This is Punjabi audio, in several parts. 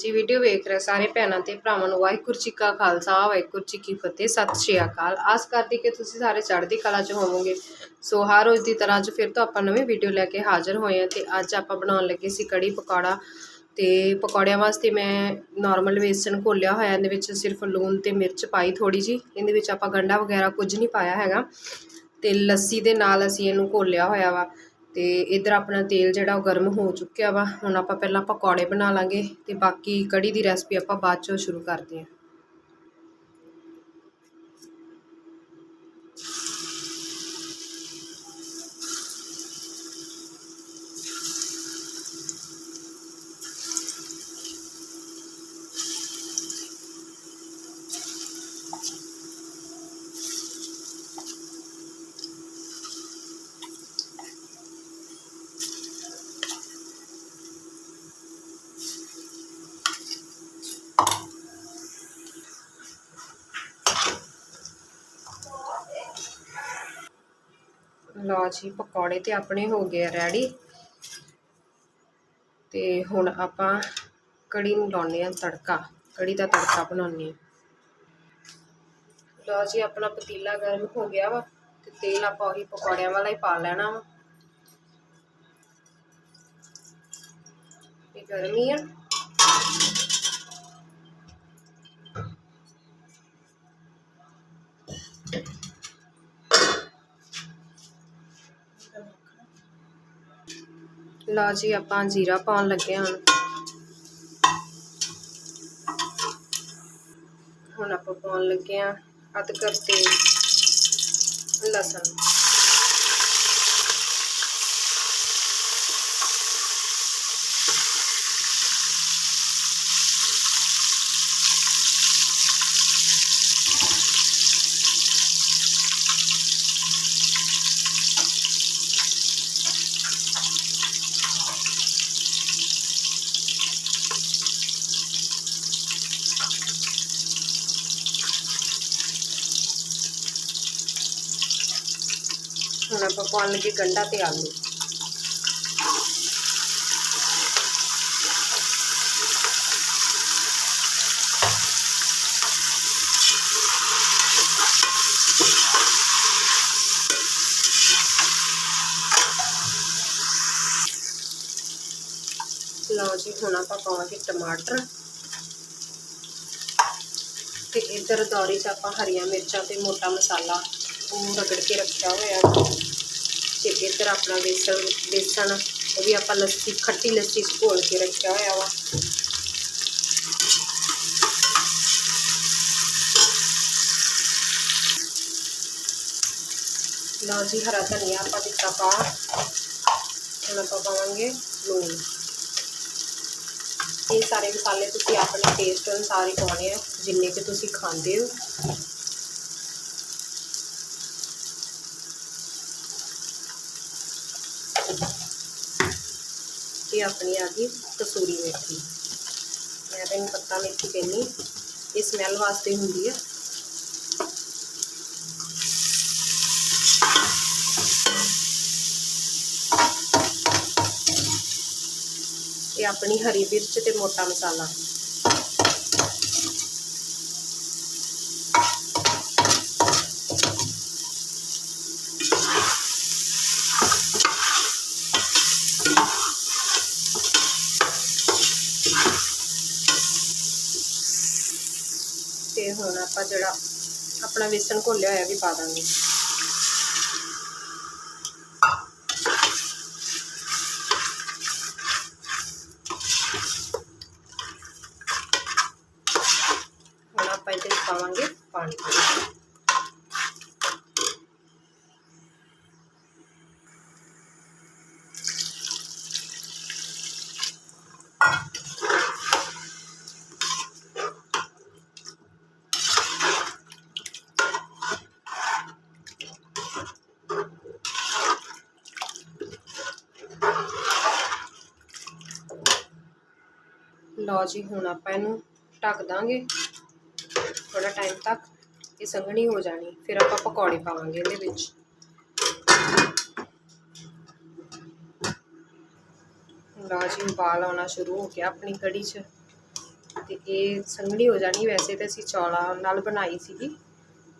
ਜੀ ਵੀਡੀਓ ਵੇਖ ਰਹੇ, ਸਾਰੇ ਭੈਣਾਂ ਤੇ ਭਰਾਵਾਂ ਨੂੰ, ਵਾਹਿਗੁਰੂ ਜੀ ਕਾ ਖਾਲਸਾ, ਵਾਹਿਗੁਰੂ ਜੀ ਕੀ ਫਤਿਹ, ਸਤਿ ਸ਼੍ਰੀ ਅਕਾਲ। ਆਸ ਕਰਦੀ ਕਿ ਤੁਸੀਂ ਸਾਰੇ ਚੜ੍ਹਦੀ ਕਲਾ 'ਚ ਹੋਵੋਗੇ। ਸੋ ਹਰ ਰੋਜ਼ ਦੀ ਤਰ੍ਹਾਂ ਅੱਜ ਫਿਰ ਤੋਂ ਆਪਾਂ ਨਵੀਂ ਵੀਡੀਓ ਲੈ ਕੇ ਹਾਜ਼ਰ ਹੋਏ ਹਾਂ ਤੇ ਅੱਜ ਆਪਾਂ ਬਣਾਉਣ ਲੱਗੇ ਸੀ ਕੜੀ ਪਕੌੜਾ। ਤੇ ਪਕੌੜਿਆਂ ਵਾਸਤੇ ਮੈਂ ਨਾਰਮਲ ਵੇਸਣ ਘੋਲਿਆ ਹੋਇਆ, ਇਹਦੇ ਵਿੱਚ ਸਿਰਫ ਲੂਣ ਤੇ ਮਿਰਚ ਪਾਈ ਥੋੜੀ ਜੀ ਇਹਦੇ ਵਿੱਚ ਆਪਾਂ ਗੰਡਾ ਵਗੈਰਾ ਕੁਝ ਨਹੀਂ ਪਾਇਆ ਹੈਗਾ। ਤੇ ਲੱਸੀ ਦੇ ਨਾਲ ਅਸੀਂ ਇਹਨੂੰ ਘੋਲਿਆ ਹੋਇਆ ਵਾ। ਤੇ ਇਧਰ ਆਪਣਾ ਤੇਲ ਜਿਹੜਾ ਉਹ ਗਰਮ ਹੋ ਚੁੱਕਿਆ ਵਾ। ਹੁਣ ਆਪਾਂ ਪਹਿਲਾਂ ਪਕੌੜੇ ਬਣਾ ਲਾਂਗੇ ਤੇ ਬਾਕੀ ਕੜੀ ਦੀ ਰੈਸਪੀ ਆਪਾਂ ਬਾਅਦ ਚੋਂ ਸ਼ੁਰੂ ਕਰਦੇ ਹਾਂ। ਲਓ ਜੀ, ਪਕੌੜੇ ਤੇ ਆਪਣੇ ਹੋ ਗਏ ਆ ਰੈਡੀ ਤੇ ਹੁਣ ਆਪਾਂ ਕੜੀ ਨੂੰ ਲਾਉਣੇ ਆ ਤੜਕਾ। ਕੜੀ ਦਾ ਤੜਕਾ ਬਣਾਉਣੇ ਆ ਲਓ ਜੀ, ਆਪਣਾ ਪਤੀਲਾ ਗਰਮ ਹੋ ਗਿਆ ਵਾ ਤੇ ਤੇਲ ਆਪਾਂ ਉਹੀ ਪਕੌੜਿਆਂ ਵਾਲਾ ਹੀ ਪਾ ਲੈਣਾ ਵਾ। ਇਹ ਗਰਮੀ ਆ। ਲਓ ਜੀ, ਆਪਾਂ ਜੀਰਾ ਪਾਉਣ ਲੱਗੇ ਹਾਂ। ਹੁਣ ਹੁਣ ਆਪਾਂ ਪਾਉਣ ਲੱਗੇ ਹਾਂ ਅਦਰਕ ਤੇ ਲਸਣ। ਹੁਣ ਆਪਾਂ ਪਾਉਣ ਲੱਗੇ ਗੰਡਾ ਤੇ ਆਲੂ। ਲਓ ਜੀ, ਹੁਣ ਆਪਾਂ ਪਾਵਾਂਗੇ ਟਮਾਟਰ। ਤੇ ਇਧਰ ਦੌਰੀ 'ਚ ਆਪਾਂ ਹਰੀਆਂ ਮਿਰਚਾਂ ਤੇ ਮੋਟਾ ਮਸਾਲਾ ਉਹ ਰਗੜ ਕੇ ਰੱਖਿਆ ਹੋਇਆ ਤੇ ਇੱਧਰ ਆਪਣਾ ਬੇਸਣ ਬੇਸਣ ਉਹ ਵੀ ਆਪਾਂ ਲੱਸੀ ਖੱਟੀ ਲੱਸੀ 'ਚ ਘੋਲ ਕੇ ਰੱਖਿਆ ਹੋਇਆ ਵਾ ਲਓ ਜੀ ਹਰਾ ਧਨੀਆ ਆਪਾਂ ਦਿੱਤਾ ਪਾ ਹੁਣ ਆਪਾਂ ਪਾਵਾਂਗੇ ਲੂਣ ਇਹ ਸਾਰੇ ਮਸਾਲੇ ਤੁਸੀਂ ਆਪਣੇ ਟੇਸਟ ਅਨੁਸਾਰ ਹੀ ਪਾਉਣੇ ਆ ਜਿੰਨੇ ਕਿ ਤੁਸੀਂ ਖਾਂਦੇ ਹੋ ਇਹ ਆਪਣੀ ਆ ਗਈ ਕਸੂਰੀ ਮੇਥੀ। ਮੈਂ ਤਾਂ ਪੱਤਾ ਮੇਥੀ ਕਹਿੰਦੀ ਇਹ ਸਮੈਲ ਵਾਸਤੇ ਹੁੰਦੀ ਆ। ਇਹ ਆਪਣੀ ਹਰੀ ਮਿਰਚ ਤੇ ਮੋਟਾ ਮਸਾਲਾ। ਤੇ ਹੁਣ ਆਪਾਂ ਜਿਹੜਾ ਆਪਣਾ ਵੇਸਣ ਘੋਲਿਆ ਹੋਇਆ ਵੀ ਪਾ ਦਾਂਗੇ। ਹੁਣ ਆਪਾਂ ਇਹਦੇ ਵਿੱਚ ਪਾਵਾਂਗੇ ਪਾਣੀ। ਲਓ ਜੀ, ਹੁਣ ਆਪਾਂ ਇਹਨੂੰ ਢੱਕ ਦਾਂਗੇ। ਥੋੜਾ ਟਾਈਮ ਤੱਕ ਇਹ ਸੰਘਣੀ ਹੋ ਜਾਣੀ, ਫਿਰ ਆਪਾਂ ਪਕੌੜੇ ਪਾਵਾਂਗੇ ਇਹਦੇ ਵਿੱਚ। ਲਓ ਜੀ, ਉਬਾਲ ਆਉਣਾ ਸ਼ੁਰੂ ਹੋ ਗਿਆ ਆਪਣੀ ਕੜੀ 'ਚ। ਤੇ ਇਹ ਸੰਘਣੀ ਹੋ ਜਾਣੀ, ਵੈਸੇ ਤਾਂ ਅਸੀਂ ਚੌਲਾਂ ਨਾਲ ਬਣਾਈ ਸੀਗੀ,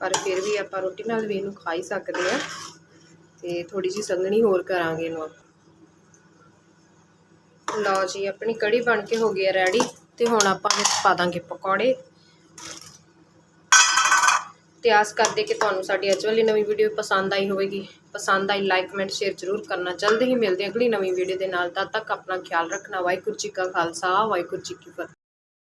ਪਰ ਫਿਰ ਵੀ ਆਪਾਂ ਰੋਟੀ ਨਾਲ ਵੀ ਇਹਨੂੰ ਖਾ ਹੀ ਸਕਦੇ ਆ ਤੇ ਥੋੜੀ ਜਿਹੀ ਸੰਘਣੀ ਹੋਰ ਕਰਾਂਗੇ ਇਹਨੂੰ ਲਓ ਜੀ, ਆਪਣੀ ਕੜੀ ਬਣ ਕੇ ਹੋ ਗਈ ਹੈ ਰੈਡੀ ਤੇ ਹੁਣ ਆਪਾਂ ਵਿੱਚ ਪਾ ਦਾਂਗੇ ਪਕੌੜੇ। ਤੇ ਆਸ ਕਰਦੇ ਕਿ ਤੁਹਾਨੂੰ ਸਾਡੀ ਅੱਜ ਵਾਲੀ ਨਵੀਂ ਵੀਡੀਓ ਪਸੰਦ ਆਈ ਹੋਵੇਗੀ। ਪਸੰਦ ਆਈ ਲਾਈਕ ਕਮੈਂਟ ਸ਼ੇਅਰ ਜ਼ਰੂਰ ਕਰਨਾ। ਜਲਦੀ ਹੀ ਮਿਲਦੇ ਅਗਲੀ ਨਵੀਂ ਵੀਡੀਓ ਦੇ ਨਾਲ। ਤਦ ਤੱਕ ਆਪਣਾ ਖਿਆਲ ਰੱਖਣਾ। ਵਾਹਿਗੁਰੂ ਜੀ ਕਾ ਖਾਲਸਾ, ਵਾਹਿਗੁਰੂ ਜੀ ਕੀ ਫਤਿਹ।